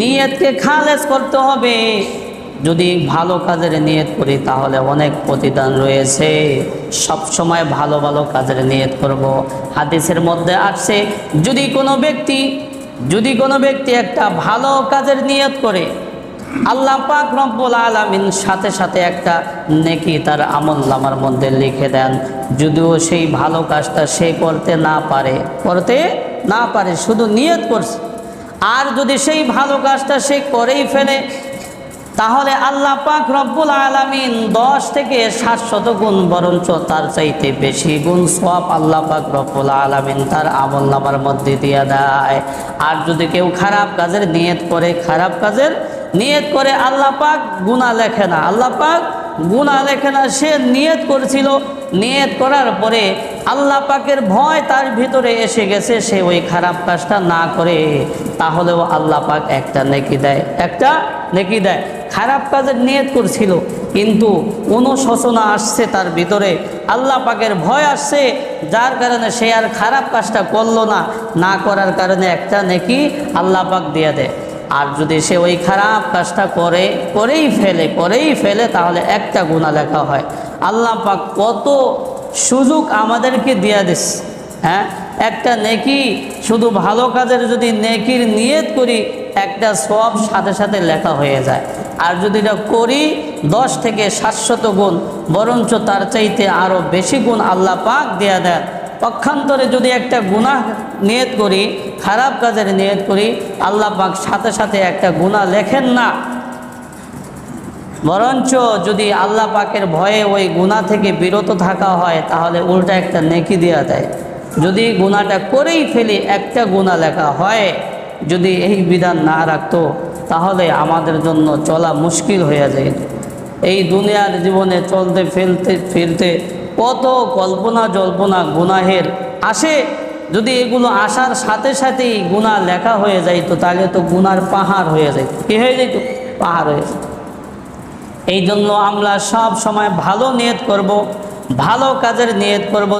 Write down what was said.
নিয়তকে খালেজ করতে হবে। যদি ভালো কাজের নিয়ত করি, তাহলে অনেক প্রতিদান রয়েছে। সব সময় ভালো ভালো কাজের নিয়ত করব। হাদিসের মধ্যে আসছে, যদি কোনো ব্যক্তি, যদি কোনো ব্যক্তি একটা ভালো কাজের নিয়ত করে, আল্লাহ পাক রব্বুল আলামিন সাথে সাথে একটা নেকি তার আমল নামার মধ্যে লিখে দেন। যদিও সেই ভালো কাজটা সে করতে না পারে, করতে না পারে, শুধু নিয়ত করছে। আর যদি সেই ভালো কাজটা সে করেই ফেলে, তাহলে আল্লাহ পাক রব্বুল আলামিন দশ থেকে সাতশত গুণ বরঞ্চ তার চাইতে বেশি গুণ সব আল্লাহ পাক রব্বুল আলামিন তার আমল নামার মধ্যে দিয়ে দেয়। আর যদি কেউ খারাপ কাজের নিয়ত করে, খারাপ কাজের নিয়ত করে আল্লাহ পাক গুণা লেখে না। আল্লাহ পাক গুণা লেখে না, সে নিয়ত করেছিল। নিয়ত করার পরে আল্লাহ পাকের ভয় তার ভিতরে এসে গেছে, সে ওই খারাপ কাজটা না করে। তাহলেও আল্লাহ পাক একটা নেকি দেয়। একটা নেকি দেয়। খারাপ কাজের নিয়ত করছিল, কিন্তু অনুশোচনা আসছে তার ভিতরে। আল্লাহ পাকের ভয় আসছে, যার কারণে সে আর খারাপ কাজটা করল না। না করার কারণে একটা নেকি আল্লাহ পাক দিয়ে দেয়। আর যদি সে ওই খারাপ কাজটা করে, করেই ফেলে করেই ফেলে, তাহলে একটা গুণা লেখা হয়। আল্লাহ পাক কত সুযোগ আমাদেরকে দিয়ে দিস। হ্যাঁ? একটা নেকি, শুধু ভালো কাজের যদি নেকির নিয়ত করি, একটা সব সাথে সাথে লেখা হয়ে যায়। আর যদি এটা করি, দশ থেকে সাতশত গুণ, বরঞ্চ তার চাইতে আরও বেশি গুণ আল্লাহ পাক দেয়া দেয় পক্ষান্তরে যদি একটা গুনাহ নিয়ত করি, খারাপ কাজের নিয়ত করি, আল্লাহ পাক সাথে সাথে একটা গুনাহ লেখেন না। বরঞ্চ যদি আল্লাহ পাকের ভয়ে ওই গুণা থেকে বিরত থাকা হয়, তাহলে উল্টা একটা নেকি দেওয়া দেয়। যদি গুণাটা করেই ফেলি, একটা গুণা লেখা হয়, যদি এই বিধান না রাখতো, তাহলে আমাদের জন্য চলা মুশকিল হয়ে যায়। এই দুনিয়ার জীবনে চলতে, ফেলতে, ফিরতে কত কল্পনা জল্পনা গুনাহের আসে। যদি এগুলো আসার সাথে সাথেই গুণা লেখা হয়ে যাইতো, তাহলে তো গুনার পাহাড় হয়ে যাইত কী হয়ে যাইতো পাহাড় হয়ে যেত। এই জন্য আমরা সব সময় ভালো নিয়ত করব, ভালো কাজের নিয়ত করব